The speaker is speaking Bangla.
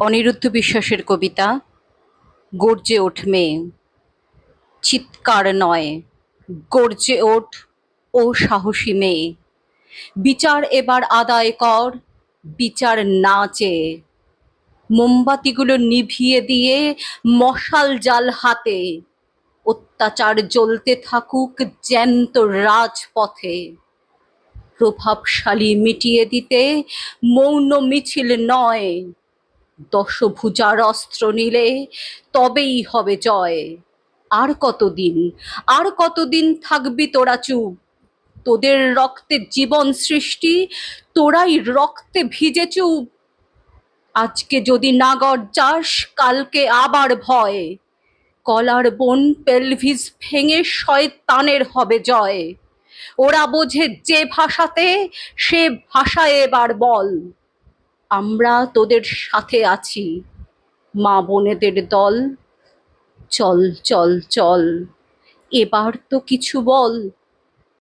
অনিরুদ্ধ বিশ্বাসের কবিতা, গর্জে ওঠ মেয়ে, চিৎকার নয়, গর্জে ওঠ, ও সাহসী মেয়ে। বিচার এবার আদায় কর, বিচার না চেয়ে। মোমবাতিগুলো নিভিয়ে দিয়ে মশাল জাল হাতে, অত্যাচার জ্বলতে থাকুক জ্যান্ত রাজপথে। প্রভাবশালী মিটিয়ে দিতে মৌন মিছিল নয় দশভুজার অস্ত্র নিলে তবেই হবে জয়। আর কতদিন আর কতদিন থাকবি তোরা চুপ? তোদের রক্তে জীবন সৃষ্টি, তোরাই রক্তে ভিজে চুপ। আজকে যদি না যাস, কালকে আবার ভয়। কলার বন পেলভিস ভেঙে শয়তানের হবে জয়। ওরা বোঝে যে ভাষাতে, সে ভাষায় এবার বল। আমরা তোদের সাথে আছি। মা বোনেদের দল চল চল চল। এবার তো কিছু বল।